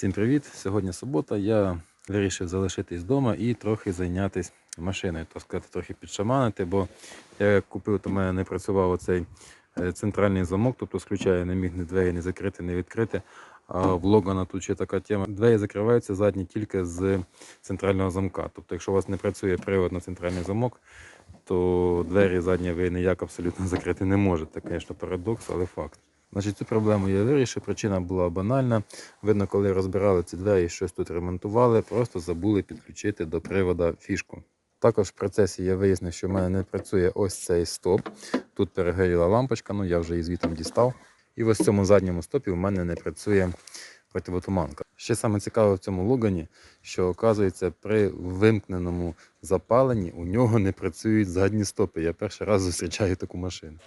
Всім привіт! Сьогодні субота. Я вирішив залишитись вдома і трохи зайнятися машиною, так сказати, трохи підшаманити, бо я купив, то в мене не працював оцей е, центральний замок, тобто включає, не міг ні двері не закрити, не відкрити. А в Логана тут ще така тема. Двері закриваються задні тільки з центрального замка. Тобто, якщо у вас не працює привод на центральний замок, то двері задні ви ніяк абсолютно закрити не можете. Звісно, парадокс, але факт. Значить, цю проблему я вирішив. Причина була банальна. Видно, коли розбирали ці двері, щось тут ремонтували, просто забули підключити до привода фішку. Також в процесі я вияснив, що в мене не працює ось цей стоп. Тут перегоріла лампочка, ну я вже її звітом дістав. І ось в цьому задньому стопі в мене не працює противотуманка. Ще саме цікаве в цьому логані, що оказується при вимкненому запаленні у нього не працюють задні стопи. Я перший раз зустрічаю таку машину.